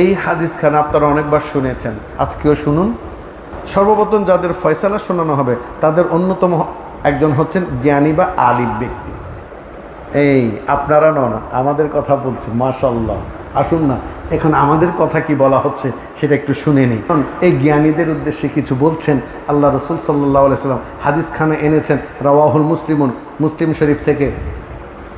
এই হাদিস খান আপনারা অনেকবার শুনেছেন। আজকেও শুনুন। সর্বপ্রথম যাদের ফয়সালা শোনানো হবে, তাদের অন্যতম একজন হচ্ছেন জ্ঞানী বা আলিম ব্যক্তি। এই, আপনারা নন, আমাদের কথা বলছি মাশাল্লাহ আসুন না, এখন আমাদের কথা কি বলা হচ্ছে সেটা একটু শুনে নিই। কারণ এই জ্ঞানীদের উদ্দেশ্যে কিছু বলছেন, আল্লাহ রসুল সাল্লাহ সাল্লাম হাদিস খানে এনেছেন, রাওয়াহুল মুসলিমুন, মুসলিম শরীফ থেকে।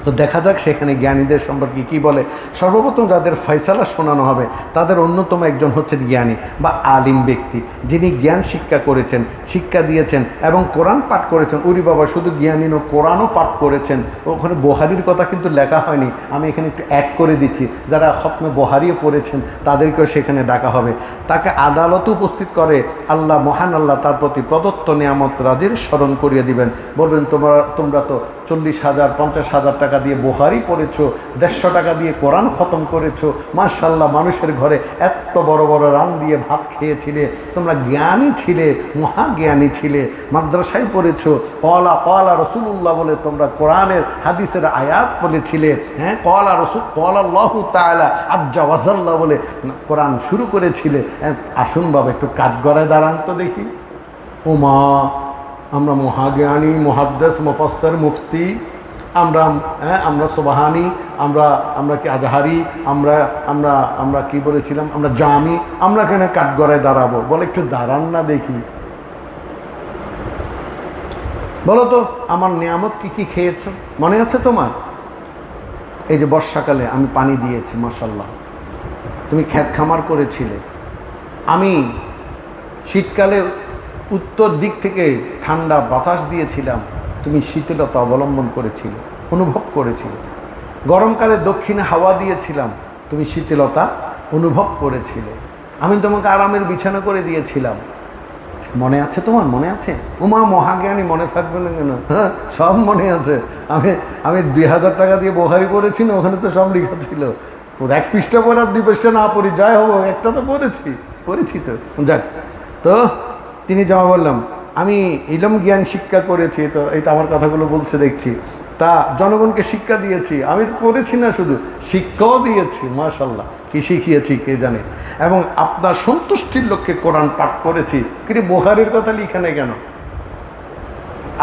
তো দেখা যাক সেখানে জ্ঞানীদের সম্পর্কে কি বলে। সর্বপ্রথম যাদের ফয়সালা শোনানো হবে, তাদের অন্যতম একজন হচ্ছেন জ্ঞানী বা আলিম ব্যক্তি। যিনি জ্ঞান শিক্ষা করেছেন, শিক্ষা দিয়েছেন এবং কোরআন পাঠ করেছেন। উরি বাবা শুধু জ্ঞানী নো কোরআনও পাঠ করেছেন। ওখানে বহারির কথা কিন্তু লেখা হয়নি। আমি এখানে একটু অ্যাড করে দিচ্ছি। যারা খতমে বহারিও পড়েছেন, তাদেরকেও সেখানে ডাকা হবে। তাকে আদালতে উপস্থিত করে আল্লাহ, মহান আল্লাহ তার প্রতি প্রদত্ত নিয়ামত রাজির স্মরণ করিয়ে দিবেন। বলবেন, তোমরা তোমরা তো চল্লিশ হাজার, পঞ্চাশ হাজার টাকা দিয়ে বোহারি পড়েছো, দেড়শো টাকা দিয়ে কোরআন খতম করেছ মার্শাল্লাহ মানুষের ঘরে এত বড় বড় রান দিয়ে ভাত খেয়েছিলে, তোমরা জ্ঞানী ছিলে, মহাজ্ঞানী ছিলে, মাদ্রাসায় পড়েছো, কলা কলা রসুল্লাহ বলে তোমরা কোরআনের হাদিসের আয়াত বলেছিলে হ্যাঁ কলা রসুল কলা লহু তালা আজ্জা ওয়াজাল্লাহ বলে কোরআন শুরু করেছিলে আসুন বাবা একটু কাঠগড়ায় দাঁড়ান তো দেখি। ও মা আমরা মহাজ্ঞানী মহাদ্দেশ মুফাসসর, মুফতি আমরা হ্যাঁ আমরা সোবাহানি, আমরা আমরা কি আজহারি, আমরা আমরা আমরা কি বলেছিলাম? আমরা জামি, আমরা কেন কাঠগড়ায় দাঁড়াবো? বলে, একটু দাঁড়ান না দেখি। বলো তো, আমার নিয়ামত কি কি খেয়েছো? মনে আছে তোমার? এই যে বর্ষাকালে আমি পানি দিয়েছি মাসাল্লাহ তুমি খ্যাত খামার করেছিলে। আমি শীতকালে উত্তর দিক থেকে ঠান্ডা বাতাস দিয়েছিলাম। তুমি শীতলতা অবলম্বন করেছিলে, অনুভব করেছিলে। গরমকালে দক্ষিণে হাওয়া দিয়েছিলাম, তুমি শীতলতা অনুভব করেছিলে। আমি তোমাকে আরামের বিছানা করে দিয়েছিলাম। মনে আছে তোমার? মনে আছে? উমা, মহাজ্ঞানী, মনে থাকবে না কেন? হ্যাঁ সব মনে আছে। আমি আমি দুই হাজার টাকা দিয়ে বোহারি পড়েছি না, ওখানে তো সব লেখা ছিল। এক পৃষ্ঠা পড়ে আর দুই পৃষ্ঠা না পড়ি, যাই হব একটা তো পড়েছি পড়েছি তো। যাক, তো তিনি জমা বললাম আমি ইলম জ্ঞান শিক্ষা করেছি, তো এই তো আমার কথাগুলো বলছে, দেখছি। তা জনগণকে শিক্ষা দিয়েছি, আমি পড়েছি না শুধু, শিক্ষাও দিয়েছি মাশাল্লাহ কি শিখিয়েছি, কে জানে? এবং আপনার সন্তুষ্টির লক্ষ্যে কোরআন পাঠ করেছি কিন্তু বোহারির কথা লিখে নেই কেন?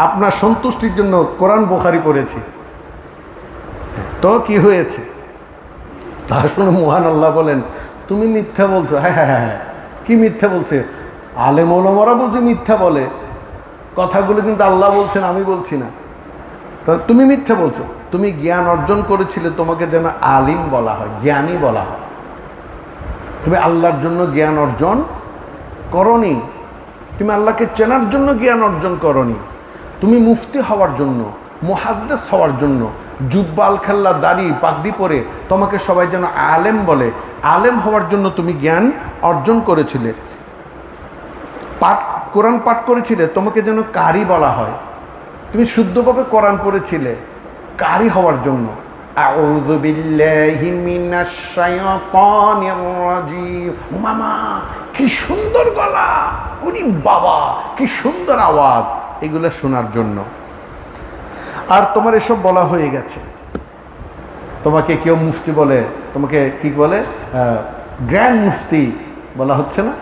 আপনার সন্তুষ্টির জন্য কোরআন বোখারি পড়েছি। তো কি হয়েছে? তা শুনে মহান আল্লাহ বলেন, তুমি মিথ্যা বলছো? হ্যাঁ হ্যাঁ হ্যাঁ হ্যাঁ। কি মিথ্যা বলছে? আলে মৌলমরা বলছে মিথ্যা বলে। কথাগুলো কিন্তু আল্লাহ বলছেন, আমি বলছি না। তুমি মিথ্যা বলছো। তুমি জ্ঞান অর্জন করেছিলে, তোমাকে যেন আলিম বলা হয়, জ্ঞানী বলা হয়। তুমি আল্লাহর জন্য জ্ঞান অর্জন করনি। তুমি আল্লাহকে চেনার জন্য জ্ঞান অর্জন করনি। তুমি মুফতি হওয়ার জন্য মহাদ্দেশ হওয়ার জন্য জুব্বাল খেল্লা দাড়ি পাগড়ি পরে তোমাকে সবাই যেন আলেম বলে। আলেম হওয়ার জন্য তুমি জ্ঞান অর্জন করেছিলে। পাঠ কোরআন পাঠ করেছিলে, তোমাকে যেন কারি বলা হয়। তুমি শুদ্ধভাবে কোরআন পড়েছিলে, কারি হওয়ার জন্য। মামা কি সুন্দর গলা। ওরে বাবা, কি সুন্দর আওয়াজ। এগুলো শোনার জন্য। আর তোমার এসব বলা হয়ে গেছে। তোমাকে কেউ মুফতি বলে, তোমাকে কি বলে? গ্র্যান্ড মুফতি বলা হচ্ছে না?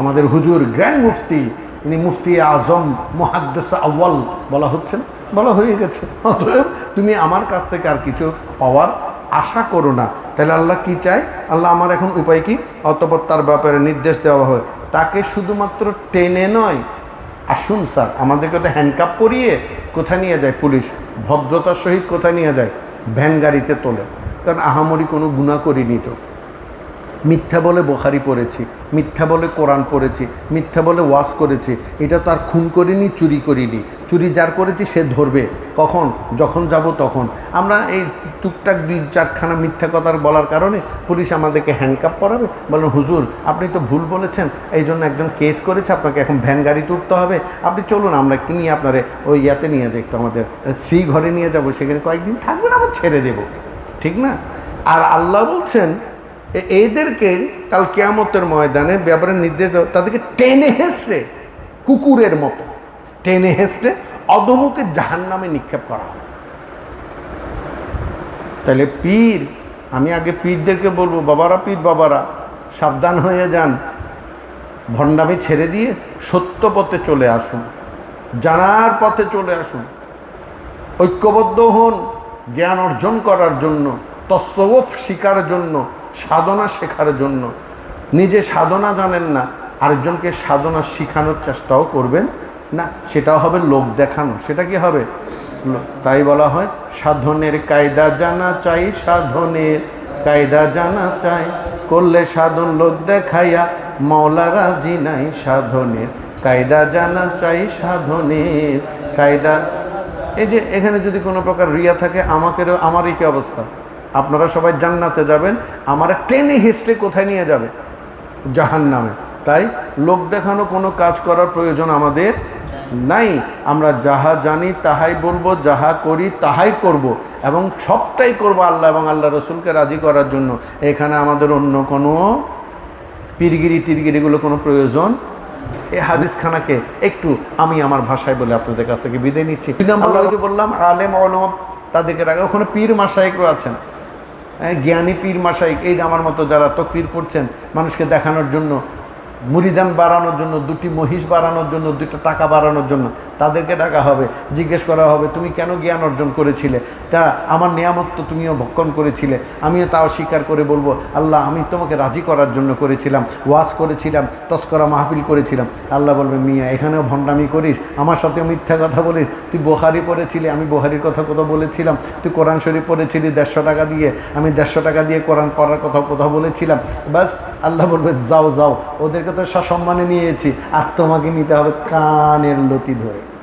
আমাদের হুজুর গ্র্যান্ড মুফতি। ইনি মুফতি আজম মহাদ্দেস আউ্য়াল বলা হচ্ছে না? বলা হয়ে গেছে। অতএব তুমি আমার কাছ থেকে আর কিছু পাওয়ার আশা করো না। তাহলে আল্লাহ কি চায়? আল্লাহ আমার এখন উপায় কি? অতপর তার ব্যাপারে নির্দেশ দেওয়া হয়। তাকে শুধুমাত্র টেনে নয়। আসুন স্যার, আমাদেরকে তো হ্যান্ডকাপ পরিয়ে কোথায় নিয়ে যায়? পুলিশ ভদ্রতার সহিত কোথায় নিয়ে যায়? ভ্যান গাড়িতে তোলে। কারণ আহামরি কোনো গুণা করিনি তো। মিথ্যা বলে বোহারি পড়েছি, মিথ্যা বলে কোরআন পড়েছি, মিথ্যা বলে ওয়াশ করেছি, এটা তো আর খুন করিনি, চুরি করিনি। চুরি যার করেছি সে ধরবে। কখন? যখন যাব তখন। আমরা এই টুকটাক দুই চারখানা মিথ্যা কথার বলার কারণে পুলিশ আমাদেরকে হ্যান্ডকাপ পরাবে। বলেন, হুজুর, আপনি তো ভুল বলেছেন। এই জন্য একজন কেস করেছে, আপনাকে এখন ভ্যান গাড়ি তুলতে হবে। আপনি চলুন, আমরা একটু নিয়ে আপনারে ওই ইয়াতে নিয়ে যাই, একটু আমাদের শ্রী ঘরে নিয়ে যাব। সেখানে কয়েকদিন থাকবেন আবার ছেড়ে দেব। ঠিক না? আর আল্লাহ বলছেন এদেরকে কাল কেয়ামতের ময়দানে ব্যাপারে নির্দেশ দেওয়া তাদেরকে টেনে হেসড়ে কুকুরের মতো টেনে হেসড়ে অধমুখে জাহান নামে নিক্ষেপ করা হয়। তাহলে পীর, আমি আগে পীরদেরকে বলব, বাবারা পীর, বাবারা, সাবধান হয়ে যান। ভণ্ডামি ছেড়ে দিয়ে সত্য পথে চলে আসুন, জানার পথে চলে আসুন। ঐক্যবদ্ধ হন, জ্ঞান অর্জন করার জন্য, তসওয়ফ শিকার জন্য সাধনা শেখার জন্য। নিজে সাধনা জানেন না, আরেকজনকে সাধনা শিখানোর চেষ্টাও করবেন। না, সেটাও হবে লোক দেখানো। সেটা কি হবে? তাই বলা হয়, সাধনের কায়দা জানা চাই, সাধনের কায়দা জানা চাই। করলে সাধন লোক দেখাইয়া মৌলারা জিনাই সাধনের কায়দা জানা চাই, সাধনের কায়দা। এই যে, এখানে যদি কোনো প্রকার রিয়া থাকে, আমাকেরও, আমারই কি অবস্থা? আপনারা সবাই জান্নাতে যাবেন আমার টেনে হিস্ট্রি কোথায় নিয়ে যাবে? জাহান নামে তাই লোক দেখানো কোনো কাজ করার প্রয়োজন আমাদের নাই। আমরা যাহা জানি তাহাই বলব যাহা করি তাহাই করব এবং সবটাই করব আল্লাহ এবং আল্লাহ রসুলকে রাজি করার জন্য। এখানে আমাদের অন্য কোনো পিরগিরি টিরগিরিগুলো কোনো প্রয়োজন? এই হাদিসখানাকে একটু আমি আমার ভাষায় বলে আপনাদের কাছ থেকে বিদায় নিচ্ছি। বললাম আলেম অলম তাদেরকে রাখা। ওখানে পীর মাসাইকরা আছেন। জ্ঞানী পীর মাসাইক এই আমার মতো যারা তকরির করছেন মানুষকে দেখানোর জন্য মুড়িদান বাড়ানোর জন্য, দুটি মহিষ বাড়ানোর জন্য, দুটো টাকা বাড়ানোর জন্য তাদেরকে ডাকা হবে, জিজ্ঞেস করা হবে, তুমি কেন জ্ঞান অর্জন করেছিলে? তা আমার নিয়ামত তো তুমিও ভক্ষণ করেছিলে। আমিও তাও স্বীকার করে বলব, আল্লাহ, আমি তোমাকে রাজি করার জন্য করেছিলাম, ওয়াজ করেছিলাম, তস্করা মাহফিল করেছিলাম। আল্লাহ বলবে, মিয়া, এখানেও ভণ্ডামি করিস, আমার সাথে মিথ্যা কথা বলিস। তুই বোহারি পড়েছিলি, আমি বোহারির কথা কথা বলেছিলাম। তুই কোরআন শরীফ পড়েছিলি দেড়শো টাকা দিয়ে, আমি দেড়শো টাকা দিয়ে কোরআন পড়ার কথা কথা বলেছিলাম। বাস আল্লাহ বলবে, যাও যাও। ওদেরকে তো সসম্মানে নিয়েছি আর তোমাকে নিতে হবে কানের লতি ধরে।